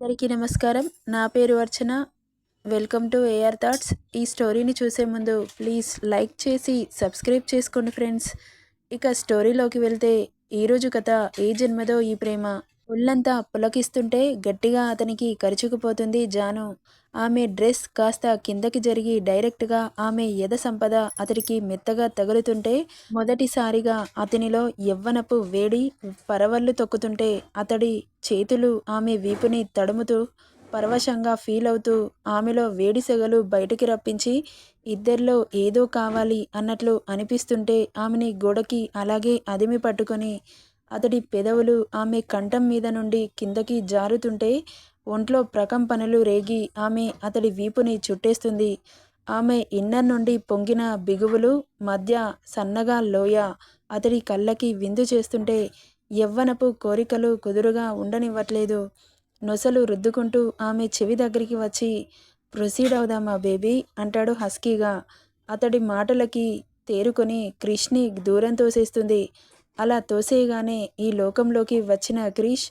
అందరికీ నమస్కారం. నా పేరు Archana. Welcome to AR thoughts ఈ స్టోరీని చూసే ముందు ప్లీజ్ లైక్ చేసి సబ్స్క్రైబ్ చేసుకోండి ఫ్రెండ్స్. ఇక స్టోరీలోకి వెళ్తే ఈరోజు కథ ఏ జన్మదో ఈ ప్రేమ ఒళ్ళంతా పులకిస్తుంటే గట్టిగా అతనికి కరుచుకుపోతుంది జాను. ఆమె డ్రెస్ కాస్త కిందకి జరిగి డైరెక్ట్గా ఆమె యద సంపద అతడికి మెత్తగా తగులుతుంటే మొదటిసారిగా అతనిలో యవ్వనపు వేడి పరవళ్ళు తొక్కుతుంటే అతడి చేతులు ఆమె వీపుని తడుముతూ పరవశంగా ఫీల్ అవుతూ ఆమెలో వేడి సెగలు బయటికి రప్పించి ఇద్దరిలో ఏదో కావాలి అన్నట్లు అనిపిస్తుంటే ఆమెని గోడకి అలాగే అదిమి పట్టుకొని అతడి పెదవులు ఆమె కంఠం మీద నుండి కిందకి జారుతుంటే ఒంట్లో ప్రకంపనలు రేగి ఆమె అతడి వీపుని చుట్టేస్తుంది. ఆమె ఇన్నర్ నుండి పొంగిన బిగువులు మధ్య సన్నగా లోయ అతడి కళ్ళకి విందు చేస్తుంటే యవ్వనపు కోరికలు కుదురుగా ఉండనివ్వట్లేదు. నొసలు రుద్దుకుంటూ ఆమె చెవి దగ్గరికి వచ్చి ప్రొసీడ్ అవుదామా బేబీ అంటాడు హస్కీగా. అతడి మాటలకి తేరుకొని క్రిష్ని దూరం తోసేస్తుంది. అలా తోసేయగానే ఈ లోకంలోకి వచ్చిన క్రీష్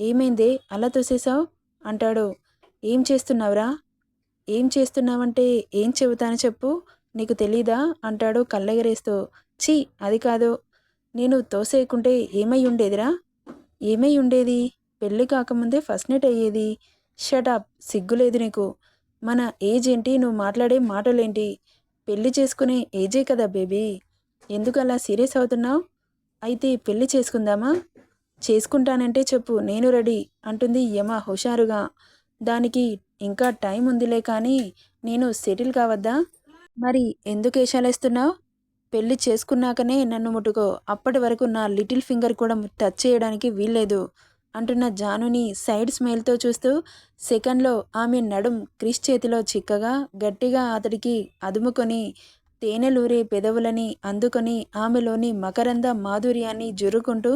ఏమైందే? అలా తోసేశావు? అంటాడు. ఏం చేస్తున్నావురా? ఏం చేస్తున్నావంటే ఏం చెబుతాను చెప్పు. నీకు తెలీదా? అంటాడు కళ్ళెగరేస్తూ. ఛీ అది కాదు. నేను తోసేయకుంటే ఏమై ఉండేదిరా? ఏమై ఉండేది? పెళ్ళి కాకముందే ఫస్ట్ నైట్ అయ్యేది? షటాప్ సిగ్గులేదు నీకు. మన ఏజ్ ఏంటి? నువ్వు మాట్లాడే మాటలేంటి? పెళ్ళి చేసుకునే ఏజే కదా బేబీ. ఎందుకు అలా సీరియస్ అవుతున్నావు? అయితే పెళ్ళి చేసుకుందామా? చేసుకుంటానంటే చెప్పు నేను రెడీ అంటుంది యమ హుషారుగా. దానికి ఇంకా టైం ఉందిలే కానీ నేను సెటిల్ కావద్దా? మరి ఎందుకు ఏషాలేస్తున్నావు? పెళ్ళి చేసుకున్నాకనే నన్ను ముట్టుకో అప్పటి వరకు నా లిటిల్ ఫింగర్ కూడా టచ్ చేయడానికి వీల్లేదు అంటున్న జానుని సైడ్ స్మైల్తో చూస్తూ సెకండ్లో ఆమె నడుం క్రిష్ చేతిలో చిక్కగా గట్టిగా అతడికి అదుముకొని తేనెలూరే పెదవులని అందుకొని ఆమెలోని మకరంద మాధుర్యాన్ని జురుకుంటూ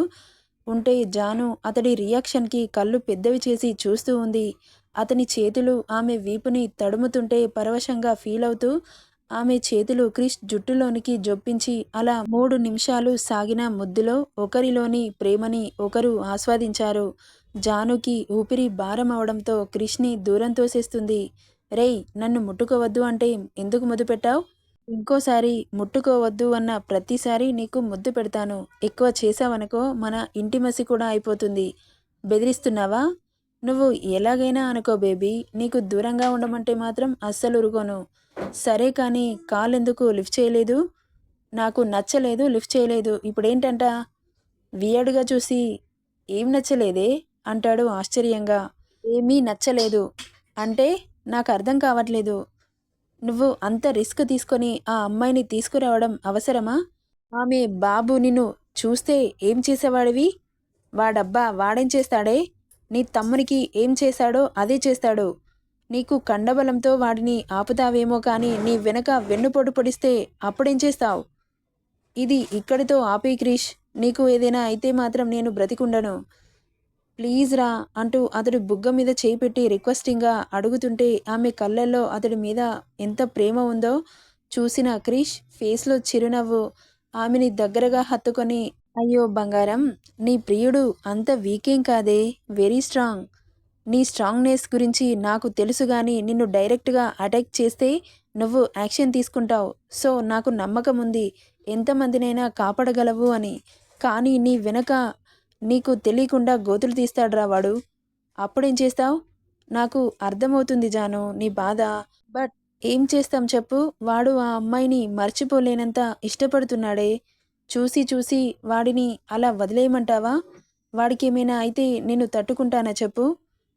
ఉంటే జాను అతడి రియాక్షన్కి కళ్ళు పెద్దవి చేసి చూస్తూ ఉంది. అతని చేతులు ఆమె వీపుని తడుముతుంటే పరవశంగా ఫీల్ అవుతూ ఆమె చేతులు క్రిష్ జుట్టులోనికి జొప్పించి అలా మూడు నిమిషాలు సాగిన ముద్దులో ఒకరిలోని ప్రేమని ఒకరు ఆస్వాదించారు. జానుకి ఊపిరి భారమవడంతో క్రిష్ని దూరం తోసేస్తుంది. రేయ్ నన్ను ముట్టుకోవద్దు అంటే ఎందుకు మొదపెట్టావు ఇంకోసారి ముట్టుకోవద్దు అన్న ప్రతిసారి నీకు ముద్దు పెడతాను. ఎక్కువ చేసావనుకో మన ఇంటిమసి కూడా అయిపోతుంది. బెదిరిస్తున్నావా? నువ్వు ఎలాగైనా అనుకో బేబీ నీకు దూరంగా ఉండమంటే మాత్రం అస్సలు ఉరుకోను సరే కానీ కాల్ ఎందుకు లిఫ్ట్ చేయలేదు? నాకు నచ్చలేదు లిఫ్ట్ చేయలేదు. ఇప్పుడేంటంట? వియర్డ్గా చూసి ఏం నచ్చలేదే? అంటాడు ఆశ్చర్యంగా. ఏమీ నచ్చలేదు. అంటే నాకు అర్థం కావట్లేదు. నువ్వు అంత రిస్క్ తీసుకొని ఆ అమ్మాయిని తీసుకురావడం అవసరమా? ఆమె బాబు నిన్ను చూస్తే ఏం చేసేవాడివి? వాడబ్బా వాడేం చేస్తాడే? నీ తమ్మునికి ఏం చేశాడో అదే చేస్తాడు. నీకు కండబలంతో వాడిని ఆపుతావేమో కానీ నీ వెనక వెన్నుపోటు పొడిస్తే అప్పుడేం చేస్తావు? ఇది ఇక్కడితో ఆపే క్రిష్. నీకు ఏదైనా అయితే మాత్రం నేను బ్రతికుండను. ప్లీజ్ రా అంటూ అతడు బుగ్గ మీద చేయి పెట్టి రిక్వెస్టింగ్గా అడుగుతుంటే ఆమె కళ్ళల్లో అతడి మీద ఎంత ప్రేమ ఉందో చూసిన క్రిష్ ఫేస్లో చిరునవ్వు ఆమెని దగ్గరగా హత్తుకొని అయ్యో బంగారం నీ ప్రియుడు అంత వీకేం కాదే వెరీ స్ట్రాంగ్ నీ స్ట్రాంగ్నెస్ గురించి నాకు తెలుసు కానీ నిన్ను డైరెక్ట్గా అటాక్ చేస్తే నువ్వు యాక్షన్ తీసుకుంటావు. సో నాకు నమ్మకం ఉంది ఎంతమందినైనా కాపాడగలవు అని. కానీ నీ వెనక నీకు తెలియకుండా గోతులు తీస్తాడ్రా వాడు. అప్పుడేం చేస్తావు? నాకు అర్థమవుతుంది జాను నీ బాధ. బట్ ఏం చేస్తాం చెప్పు? వాడు ఆ అమ్మాయిని మర్చిపోలేనంత ఇష్టపడుతున్నాడే. చూసి చూసి వాడిని అలా వదిలేయమంటావా? వాడికి ఏమైనా అయితే నేను తట్టుకుంటానా చెప్పు?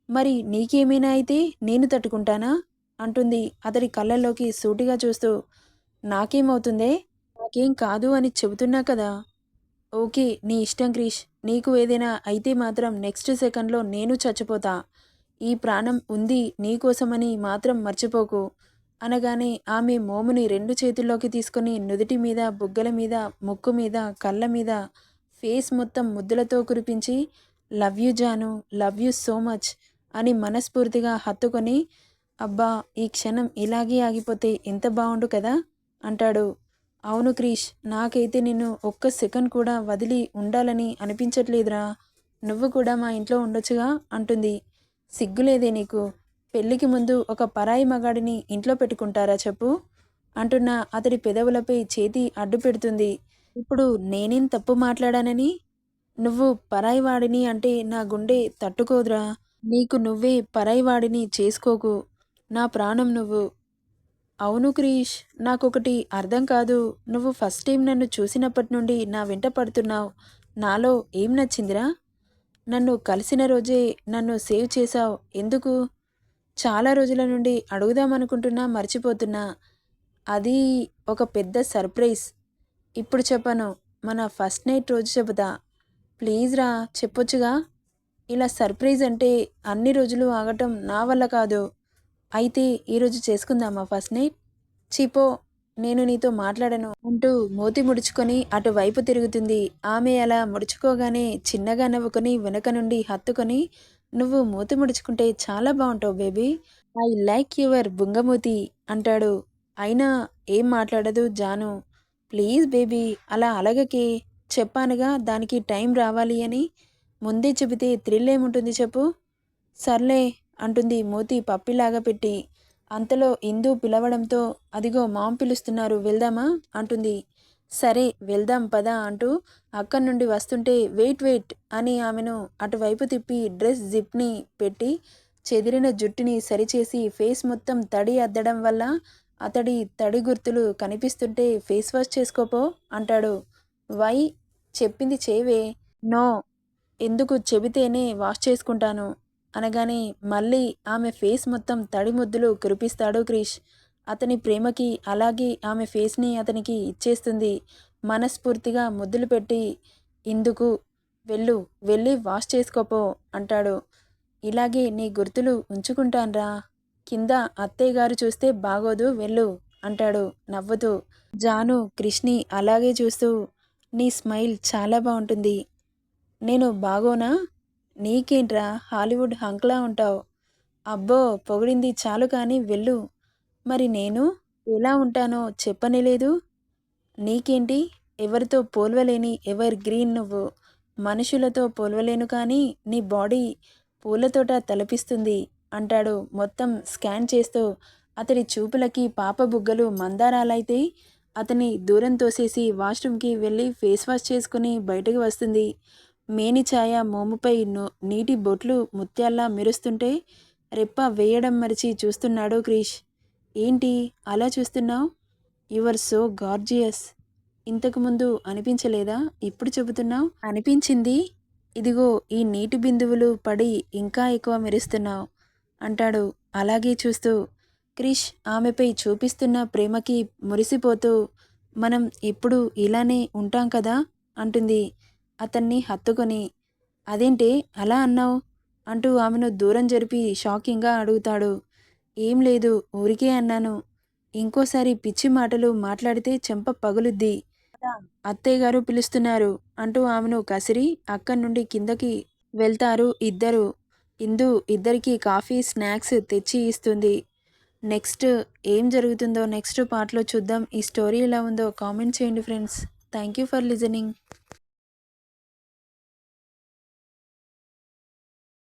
మరి నీకేమైనా అయితే నేను తట్టుకుంటానా? అంటుంది అతడి కళ్ళల్లోకి సూటిగా చూస్తూ. నాకేమవుతుందే? నాకేం కాదు అని చెబుతున్నా కదా. ఓకే నీ ఇష్టం క్రీష్ నీకు ఏదైనా అయితే మాత్రం నెక్స్ట్ సెకండ్లో నేను చచ్చిపోతా. ఈ ప్రాణం ఉంది నీకోసమని మాత్రం మర్చిపోకు. అనగానే ఆమె మోముని రెండు చేతుల్లోకి తీసుకుని నుదుటి మీద బుగ్గల మీద ముక్కు మీద కళ్ళ మీద ఫేస్ మొత్తం ముద్దులతో కురిపించి లవ్ యు జాను. లవ్ యూ సో మచ్ అని మనస్ఫూర్తిగా హత్తుకొని అబ్బా ఈ క్షణం ఇలాగే ఆగిపోతే ఎంత బాగుండు కదా అంటాడు. అవును క్రీష్ నాకైతే నిన్ను ఒక్క సెకండ్ కూడా వదిలి ఉండాలని అనిపించట్లేదురా. నువ్వు కూడా మా ఇంట్లో ఉండొచ్చుగా అంటుంది. సిగ్గులేదే నీకు? పెళ్ళికి ముందు ఒక పరాయి మగాడిని ఇంట్లో పెట్టుకుంటారా చెప్పు? అంటున్న అతడి పెదవులపై చేతి అడ్డు పెడుతుంది. ఇప్పుడు నేనేం తప్పు మాట్లాడానని? నువ్వు పరాయివాడిని అంటే నా గుండె తట్టుకోదురా. నీకు నువ్వే పరాయివాడిని చేసుకోకు. నా ప్రాణం నువ్వు. అవును క్రీష్ నాకొకటి అర్థం కాదు. నువ్వు ఫస్ట్ టైం నన్ను చూసినప్పటి నుండి నా వెంట పడుతున్నావు. నాలో ఏం నచ్చిందిరా? నన్ను కలిసిన రోజే నన్ను సేవ్ చేశావు. ఎందుకు? చాలా రోజుల నుండి అడుగుదామనుకుంటున్నా మర్చిపోతున్నా. అది ఒక పెద్ద సర్ప్రైజ్. ఇప్పుడు చెప్పను. మన ఫస్ట్ నైట్ రోజు చెబుతా. ప్లీజ్ రా చెప్పొచ్చుగా? ఇలా సర్ప్రైజ్ అంటే అన్ని రోజులు ఆగటం నా వల్ల కాదు. అయితే ఈరోజు చేసుకుందామా ఫస్ట్ నైట్? చిపో నేను నీతో మాట్లాడను అంటూ మూతి ముడుచుకొని అటువైపు తిరుగుతుంది. ఆమె అలా ముడుచుకోగానే చిన్నగా నవ్వుకొని వెనక నుండి హత్తుకొని నువ్వు మూతి ముడుచుకుంటే చాలా బాగుంటావు బేబీ. ఐ లైక్ యువర్ బుంగమూతి అంటాడు. అయినా ఏం మాట్లాడదు జాను. ప్లీజ్ బేబీ అలా అలగకి. చెప్పానుగా దానికి టైం రావాలి అని. ముందే చెబితే థ్రిల్ ఏముంటుంది చెప్పు. సర్లే అంటుంది మోతి పప్పిలాగా పెట్టి. అంతలో ఇందు పిలవడంతో అదిగో మాం పిలుస్తున్నారు వెళ్దామా? అంటుంది. సరే వెళ్దాం పదా అంటూ అక్కడి నుండి వస్తుంటే వెయిట్ వెయిట్ అని ఆమెను అటువైపు తిప్పి డ్రెస్ జిప్ని పెట్టి చెదిరిన జుట్టుని సరిచేసి ఫేస్ మొత్తం తడి అద్దడం వల్ల అతడి తడి గుర్తులు కనిపిస్తుంటే ఫేస్ వాష్ చేసుకోపో అంటాడు. వై? చెప్పింది చేవే? నో. ఎందుకు చెబితేనే వాష్ చేసుకుంటాను. అనగానే మళ్ళీ ఆమె ఫేస్ మొత్తం తడి ముద్దులు కురిపిస్తాడు క్రిష్. అతని ప్రేమకి అలాగే ఆమె ఫేస్ని అతనికి ఇచ్చేస్తుంది. మనస్ఫూర్తిగా ముద్దులు పెట్టి ఇందుకు వెళ్ళు వెళ్ళి వాష్ చేసుకోపో అంటాడు. ఇలాగే నీ గుర్తులు ఉంచుకుంటాన్రా. కింద అత్తయ్య గారు చూస్తే బాగోదు వెళ్ళు అంటాడు నవ్వుతూ. జాను క్రిష్ని అలాగే చూస్తూ నీ స్మైల్ చాలా బాగుంటుంది. నేను బాగోనా? నీకేంట్రా హాలీవుడ్ హంక్లా ఉంటావు? అబ్బో పొగిడింది చాలు కానీ వెళ్ళు. మరి నేను ఎలా ఉంటానో చెప్పనేలేదు నీకేంటి? ఎవరితో పోల్వలేని ఎవర్ గ్రీన్ నువ్వు? మనుషులతో పోల్వలేను కానీ నీ బాడీ పూలతోట తలపిస్తుంది అంటాడు మొత్తం స్కాన్ చేస్తూ. అతడి చూపులకి పాప బుగ్గలు మందారాలైతే అతని దూరం తోసేసి వాష్రూమ్కి వెళ్ళి ఫేస్ వాష్ చేసుకుని బయటకు వస్తుంది. మేని ఛాయ మోముపై నీటి బొట్లు ముత్యాల్లా మెరుస్తుంటే రెప్ప వేయడం మరిచి చూస్తున్నాడు క్రీష్. ఏంటి? అలా చూస్తున్నావు? Your so gorgeous. ఇంతకుముందు అనిపించలేదా? ఇప్పుడు చెబుతున్నావు? అనిపించింది? ఇదిగో ఈ నీటి బిందువులు పడి ఇంకా ఎక్కువ మెరుస్తున్నావు అంటాడు. అలాగే చూస్తూ క్రిష్ ఆమెపై చూపిస్తున్న ప్రేమకి మురిసిపోతూ మనం ఇప్పుడు ఇలానే ఉంటాం కదా అంటుంది. అతన్ని హత్తుకొని అదేంటి అలా అన్నావు? అంటూ ఆమెను దూరం జరిపి షాకింగ్గా అడుగుతాడు. ఏం లేదు ఊరికే అన్నాను. ఇంకోసారి పిచ్చి మాటలు మాట్లాడితే చెంప పగులుద్ది. అత్తయ్య గారు పిలుస్తున్నారు అంటూ ఆమెను కసిరి అక్కడి నుండి కిందకి వెళ్తారు ఇద్దరు. ఇందు ఇద్దరికి కాఫీ స్నాక్స్ తెచ్చి ఇస్తుంది. నెక్స్ట్ ఏం జరుగుతుందో నెక్స్ట్ పార్ట్లో చూద్దాం. ఈ స్టోరీ ఎలా ఉందో కామెంట్ చేయండి friends. Thank you for listening.